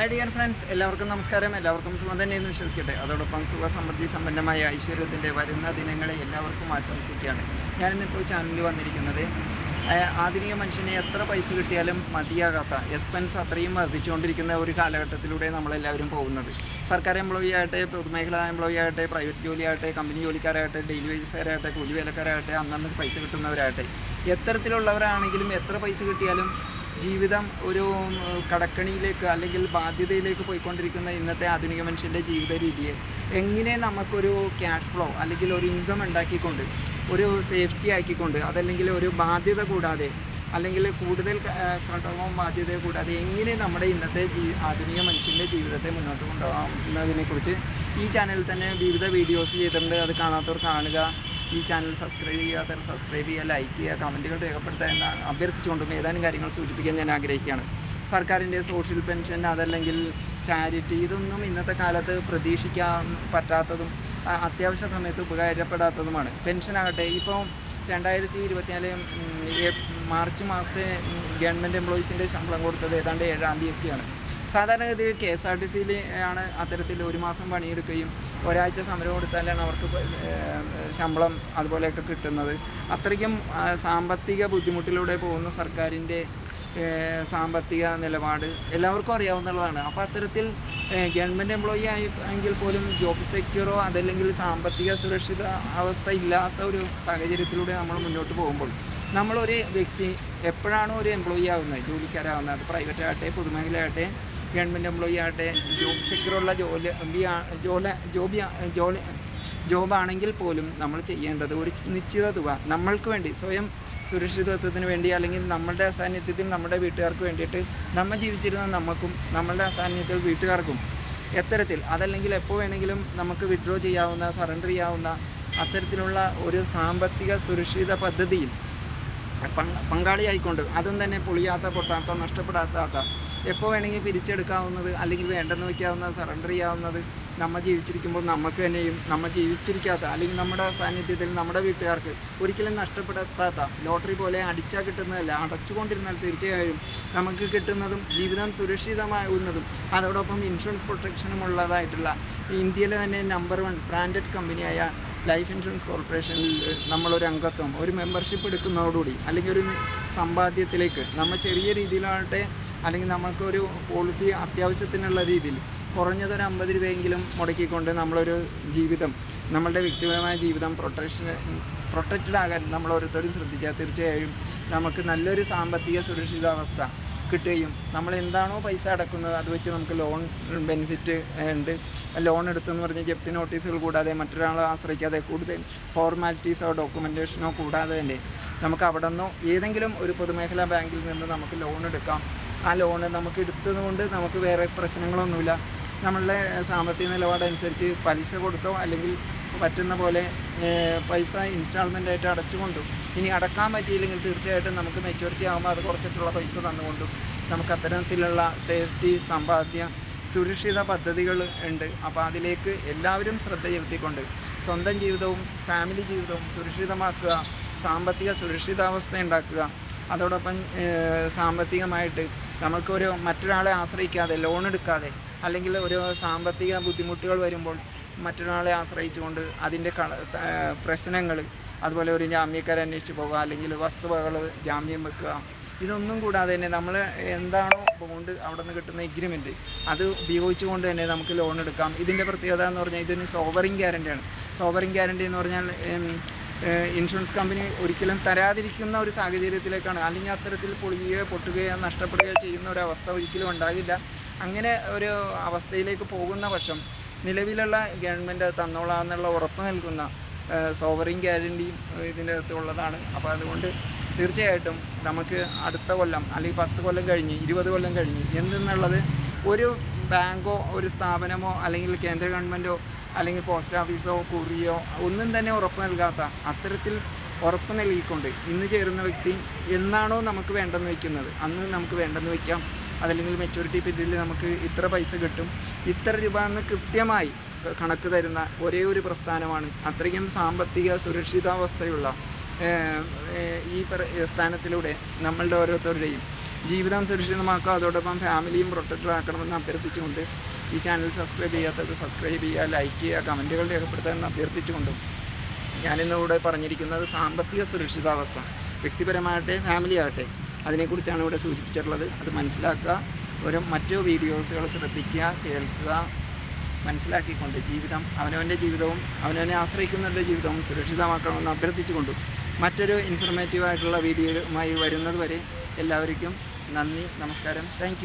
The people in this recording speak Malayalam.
ഹായ് ഡിയർ ഫ്രണ്ട്സ് എല്ലാവർക്കും നമസ്കാരം. എല്ലാവർക്കും സുഖം തന്നെ എന്ന് വിശ്വസിക്കട്ടെ. അതോടൊപ്പം സുഖ സമൃദ്ധി സമ്പന്നമായ ഐശ്വര്യത്തിന്റെ വരുന്ന ദിനങ്ങളെ എല്ലാവർക്കും ആശംസിക്കുകയാണ്. ഞാനിന്നിപ്പോൾ ചാനലിൽ വന്നിരിക്കുന്നത് ആധുനിക മനുഷ്യനെ എത്ര പൈസ കിട്ടിയാലും മതിയാകാത്ത എക്സ്പെൻസ് അത്രയും വർദ്ധിച്ചുകൊണ്ടിരിക്കുന്ന ഒരു കാലഘട്ടത്തിലൂടെ നമ്മളെല്ലാവരും പോകുന്നത്. സർക്കാർ എംപ്ലോയി ആകട്ടെ പൊതുമേഖലാ എംപ്ലോയി ആകട്ടെ പ്രൈവറ്റ് ജോലി കമ്പനി ജോലിക്കാരാകട്ടെ ഡെയിലി വേജസുകാരാകട്ടെ കൂലി വേലക്കാരാകട്ടെ അന്നന്ന് പൈസ കിട്ടുന്നവരാകട്ടെ. എത്തരത്തിലുള്ളവരാണെങ്കിലും എത്ര പൈസ കിട്ടിയാലും ജീവിതം ഒരു കടക്കണിയിലേക്ക് അല്ലെങ്കിൽ ബാധ്യതയിലേക്ക് പോയിക്കൊണ്ടിരിക്കുന്ന ഇന്നത്തെ ആധുനിക മനുഷ്യന്റെ ജീവിത രീതിയെ എങ്ങനെ നമുക്കൊരു ക്യാഷ് ഫ്ലോ അല്ലെങ്കിൽ ഒരു ഇൻകം ഉണ്ടാക്കിക്കൊണ്ട് ഒരു സേഫ്റ്റി ആക്കിക്കൊണ്ട് അതല്ലെങ്കിൽ ഒരു ബാധ്യത കൂടാതെ അല്ലെങ്കിൽ കൂടുതൽ കടവും ബാധ്യത കൂടാതെ എങ്ങനെ നമ്മുടെ ഇന്നത്തെ ആധുനിക മനുഷ്യന്റെ ജീവിതത്തെ മുന്നോട്ട് കൊണ്ടുപോകാം എന്നതിനെക്കുറിച്ച് ഈ ചാനലിൽ തന്നെ വിവിധ വീഡിയോസ് ചെയ്തിട്ടുണ്ട്. അത് കാണാത്തവർ കാണുക. ഈ ചാനൽ സബ്സ്ക്രൈബ് ചെയ്യാത്തവർ സബ്സ്ക്രൈബ് ചെയ്യുക ലൈക്ക് ചെയ്യുക കമന്റുകൾ രേഖപ്പെടുത്തുക എന്ന് അഭ്യർത്ഥിച്ചുകൊണ്ടും ഏതാനും കാര്യങ്ങൾ സൂചിപ്പിക്കാൻ ഞാൻ ആഗ്രഹിക്കുകയാണ്. സർക്കാരിന്റെ സോഷ്യൽ പെൻഷൻ അതല്ലെങ്കിൽ ചാരിറ്റി ഇതൊന്നും ഇന്നത്തെ കാലത്ത് പ്രതീക്ഷിക്കാൻ പറ്റാത്തതും അത്യാവശ്യ സമയത്ത് ഉപകാരപ്പെടാത്തതുമാണ്. പെൻഷനാകട്ടെ ഇപ്പോൾ രണ്ടായിരത്തി ഇരുപത്തിനാല് മാർച്ച് മാസത്തെ ഗവൺമെന്റ് എംപ്ലോയീസിന്റെ ശമ്പളം കൊടുത്തത് ഏതാണ്ട് ഏഴാം തീയതിയൊക്കെയാണ്. സാധാരണഗതിയിൽ കെ എസ് ആർ ടി സിയിൽ ആണ് അത്തരത്തിൽ ഒരു മാസം പണിയെടുക്കുകയും ഒരാഴ്ച സമരം കൊടുത്താലാണ് അവർക്ക് ശമ്പളം അതുപോലെയൊക്കെ കിട്ടുന്നത്. അത്രയ്ക്കും സാമ്പത്തിക ബുദ്ധിമുട്ടിലൂടെ പോകുന്ന സർക്കാരിന്റെ സാമ്പത്തിക നിലപാട് എല്ലാവർക്കും അറിയാവുന്നതാണ്. അപ്പോൾ അത്തരത്തിൽ ഗവൺമെന്റ് എംപ്ലോയി ആയി എങ്കിൽ പോലും ജോബ് സെക്യൂറോ അതല്ലെങ്കിൽ സാമ്പത്തിക സുരക്ഷിത അവസ്ഥ ഇല്ലാത്ത ഒരു സാഹചര്യത്തിലൂടെ നമ്മൾ മുന്നോട്ട് പോകുമ്പോൾ നമ്മളൊരു വ്യക്തി എപ്പോഴാണോ ഒരു എംപ്ലോയി ആവുന്നത് ജോലിക്കാരാകുന്നത് അത് പ്രൈവറ്റ് ആകട്ടെ പൊതുമേഖലയാകട്ടെ ഗവൺമെന്റ് എംപ്ലോയി ആകട്ടെ ജോബ് സെക്യൂറുള്ള ജോലി ജോലി ജോബി ജോലി ജോബാണെങ്കിൽ പോലും നമ്മൾ ചെയ്യേണ്ടത് ഒരു നിശ്ചിത തുക നമ്മൾക്ക് വേണ്ടി സ്വയം സുരക്ഷിതത്വത്തിന് വേണ്ടി അല്ലെങ്കിൽ നമ്മളുടെ അസാന്നിധ്യത്തിൽ നമ്മുടെ വീട്ടുകാർക്ക് വേണ്ടിയിട്ട് നമ്മൾ ജീവിച്ചിരുന്ന നമുക്കും നമ്മളുടെ അസാന്നിധ്യത്തിൽ വീട്ടുകാർക്കും എത്തരത്തിൽ അതല്ലെങ്കിൽ എപ്പോൾ വേണമെങ്കിലും നമുക്ക് വിഡ്രോ ചെയ്യാവുന്ന സറണ്ടർ ചെയ്യാവുന്ന അത്തരത്തിലുള്ള ഒരു സാമ്പത്തിക സുരക്ഷിത പദ്ധതിയിൽ പങ്കാളിയായിക്കൊണ്ട് അതും തന്നെ പൊളിയാത്ത പൊട്ടാത്ത നഷ്ടപ്പെടാത്ത എപ്പോൾ വേണമെങ്കിൽ പിരിച്ചെടുക്കാവുന്നത് അല്ലെങ്കിൽ വേണ്ടെന്ന് വയ്ക്കാവുന്നത് സറണ്ടർ ചെയ്യാവുന്നത് നമ്മൾ ജീവിച്ചിരിക്കുമ്പോൾ നമുക്ക് തന്നെയും നമ്മൾ ജീവിച്ചിരിക്കാത്ത അല്ലെങ്കിൽ നമ്മുടെ സാന്നിധ്യത്തിൽ നമ്മുടെ വീട്ടുകാർക്ക് ഒരിക്കലും നഷ്ടപ്പെടാത്ത ലോട്ടറി പോലെ അടിച്ചാൽ കിട്ടുന്നതല്ല അടച്ചുകൊണ്ടിരുന്നാൽ തീർച്ചയായും നമുക്ക് കിട്ടുന്നതും ജീവിതം സുരക്ഷിതമാകുന്നതും അതോടൊപ്പം ഇൻഷുറൻസ് പ്രൊട്ടക്ഷനും ഉള്ളതായിട്ടുള്ള ഇന്ത്യയിലെ തന്നെ നമ്പർ വൺ ബ്രാൻഡഡ് കമ്പനിയായ ലൈഫ് ഇൻഷുറൻസ് കോർപ്പറേഷനിൽ നമ്മളൊരു അംഗത്വം ഒരു മെമ്പർഷിപ്പ് എടുക്കുന്നതോടുകൂടി അല്ലെങ്കിൽ ഒരു സമ്പാദ്യത്തിലേക്ക് നമ്മൾ ചെറിയ രീതിയിലാവട്ടെ അല്ലെങ്കിൽ നമുക്കൊരു പോളിസി അത്യാവശ്യത്തിനുള്ള രീതിയിൽ കുറഞ്ഞതൊരു അമ്പത് രൂപയെങ്കിലും മുടക്കിക്കൊണ്ട് നമ്മളൊരു ജീവിതം നമ്മളുടെ വ്യക്തിപരമായ ജീവിതം പ്രൊട്ടക്ഷൻ പ്രൊട്ടക്റ്റഡ് ആകാൻ നമ്മൾ ഓരോരുത്തരും ശ്രദ്ധിച്ചാൽ തീർച്ചയായും നമുക്ക് നല്ലൊരു സാമ്പത്തിക സുരക്ഷിതാവസ്ഥ കിട്ടുകയും നമ്മൾ എന്താണോ പൈസ അടക്കുന്നത് അത് വെച്ച് നമുക്ക് ലോൺ ബെനിഫിറ്റ് ഉണ്ട്. ലോൺ എടുത്തെന്ന് പറഞ്ഞ് ജപ്തി നോട്ടീസുകൾ കൂടാതെ മറ്റൊരാളെ ആശ്രയിക്കാതെ കൂടുതൽ ഫോർമാലിറ്റീസോ ഡോക്യുമെന്റേഷനോ കൂടാതെ തന്നെ നമുക്ക് അവിടെ നിന്നോ ഏതെങ്കിലും ഒരു പൊതുമേഖലാ ബാങ്കിൽ നിന്ന് നമുക്ക് ലോൺ എടുക്കാം. ആ ലോൺ നമുക്ക് എടുത്തതുകൊണ്ട് നമുക്ക് വേറെ പ്രശ്നങ്ങളൊന്നുമില്ല. നമ്മളുടെ സാമ്പത്തിക നിലപാടനുസരിച്ച് പലിശ കൊടുത്തോ അല്ലെങ്കിൽ പറ്റുന്ന പോലെ പൈസ ഇൻസ്റ്റാൾമെന്റ് ആയിട്ട് അടച്ചുകൊണ്ടും ഇനി അടക്കാൻ പറ്റിയില്ലെങ്കിൽ തീർച്ചയായിട്ടും നമുക്ക് മെച്യൂരിറ്റി ആകുമ്പോൾ അത് കുറച്ചിട്ടുള്ള പൈസ തന്നുകൊണ്ടും നമുക്ക് അത്തരത്തിലുള്ള സേഫ്റ്റി സമ്പാദ്യ സുരക്ഷിത പദ്ധതികൾ ഉണ്ട്. അപ്പോൾ അതിലേക്ക് എല്ലാവരും ശ്രദ്ധ ചെലുത്തിക്കൊണ്ട് സ്വന്തം ജീവിതവും ഫാമിലി ജീവിതവും സുരക്ഷിതമാക്കുക സാമ്പത്തിക സുരക്ഷിതാവസ്ഥ ഉണ്ടാക്കുക. അതോടൊപ്പം സാമ്പത്തികമായിട്ട് നമുക്കൊരു മറ്റൊരാളെ ആശ്രയിക്കാതെ ലോൺ എടുക്കാതെ അല്ലെങ്കിൽ ഒരു സാമ്പത്തിക ബുദ്ധിമുട്ടുകൾ വരുമ്പോൾ മറ്റൊരാളെ ആശ്രയിച്ചുകൊണ്ട് അതിന്റെ പ്രശ്നങ്ങൾ അതുപോലെ ഒരു ജാമ്യക്കാരെ അന്വേഷിച്ച് പോകുക അല്ലെങ്കിൽ വസ്തുവകൾ ജാമ്യം വെക്കുക ഇതൊന്നും കൂടാതെ തന്നെ നമ്മൾ എന്താണോ ബോണ്ട് അവിടെ നിന്ന് കിട്ടുന്ന എഗ്രിമെന്റ് അത് ഉപയോഗിച്ചുകൊണ്ട് തന്നെ നമുക്ക് ലോൺ എടുക്കാം. ഇതിന്റെ പ്രത്യേകത എന്ന് പറഞ്ഞാൽ ഇതൊരു സോവറിങ് ഗ്യാരണ്ടിയാണ് സോവറിങ് ഗ്യാരണ്ടി എന്ന് പറഞ്ഞാൽ ഇൻഷുറൻസ് കമ്പനി ഒരിക്കലും തരാതിരിക്കുന്ന ഒരു സാഹചര്യത്തിലേക്കാണ്. അല്ലെങ്കിൽ അത്തരത്തിൽ പൊളിയുകയോ പൊട്ടുകയോ നഷ്ടപ്പെടുകയോ ചെയ്യുന്ന ഒരു അവസ്ഥ ഒരിക്കലും ഉണ്ടാകില്ല. അങ്ങനെ ഒരു അവസ്ഥയിലേക്ക് പോകുന്ന പക്ഷം നിലവിലുള്ള ഗവൺമെന്റ് തന്നോളാമെന്നുള്ള ഉറപ്പ് നൽകുന്ന സോവറിൻ ഗ്യാരണ്ടിയും ഇതിന്റെ അകത്ത് ഉള്ളതാണ്. അപ്പോൾ അതുകൊണ്ട് തീർച്ചയായിട്ടും നമുക്ക് അടുത്ത കൊല്ലം അല്ലെങ്കിൽ പത്ത് കൊല്ലം കഴിഞ്ഞ് ഇരുപത് കൊല്ലം കഴിഞ്ഞ് എന്തെന്നുള്ളത് ഒരു ബാങ്കോ ഒരു സ്ഥാപനമോ അല്ലെങ്കിൽ കേന്ദ്ര ഗവൺമെന്റോ അല്ലെങ്കിൽ പോസ്റ്റ് ഓഫീസോ കുറിയോ ഒന്നും തന്നെ ഉറപ്പ് നൽകാത്ത അത്തരത്തിൽ ഉറപ്പ് നൽകിക്കൊണ്ട് ഇന്ന് ചേരുന്ന വ്യക്തി എന്നാണോ നമുക്ക് വേണ്ടെന്ന് വയ്ക്കുന്നത്? അന്ന് നമുക്ക് വേണ്ടെന്ന് വയ്ക്കാം. അതല്ലെങ്കിൽ മെച്യൂരിറ്റി പീരീഡിൽ നമുക്ക് ഇത്ര പൈസ കിട്ടും. ഇത്ര രൂപ എന്ന് കൃത്യമായി കണക്ക് തരുന്ന ഒരേ ഒരു പ്രസ്ഥാനമാണ്. അത്രയും സാമ്പത്തിക സുരക്ഷിതാവസ്ഥയുള്ള ഈ സ്ഥാനത്തിലൂടെ നമ്മളുടെ ഓരോരുത്തരുടെയും ജീവിതം സുരക്ഷിതമാക്കുക അതോടൊപ്പം ഫാമിലിയും പ്രൊട്ടക്റ്റഡ് ആക്കണമെന്ന് അഭ്യർത്ഥിച്ചുകൊണ്ട് ഈ ചാനൽ സബ്സ്ക്രൈബ് ചെയ്യാത്തത് സബ്സ്ക്രൈബ് ചെയ്യുക ലൈക്ക് ചെയ്യുക കമന്റുകൾ രേഖപ്പെടുത്താമെന്ന് അഭ്യർത്ഥിച്ചുകൊണ്ടും ഞാനിന്നിവിടെ പറഞ്ഞിരിക്കുന്നത് സാമ്പത്തിക സുരക്ഷിതാവസ്ഥ. വ്യക്തിപരമാകട്ടെ ഫാമിലി ആകട്ടെ അതിനെക്കുറിച്ചാണ് ഇവിടെ സൂചിപ്പിച്ചിട്ടുള്ളത്. അത് മനസ്സിലാക്കുക. ഒരു മറ്റു വീഡിയോസുകൾ ശ്രദ്ധിക്കുക കേൾക്കുക മനസ്സിലാക്കിക്കൊണ്ട് ജീവിതം അവനവന്റെ ജീവിതവും അവനവനെ ആശ്രയിക്കുന്നവരുടെ ജീവിതവും സുരക്ഷിതമാക്കണമെന്ന് അഭ്യർത്ഥിച്ചുകൊണ്ടും മറ്റൊരു ഇൻഫർമേറ്റീവായിട്ടുള്ള വീഡിയോയുമായി വരുന്നതുവരെ എല്ലാവർക്കും നന്ദി നമസ്കാരം. താങ്ക്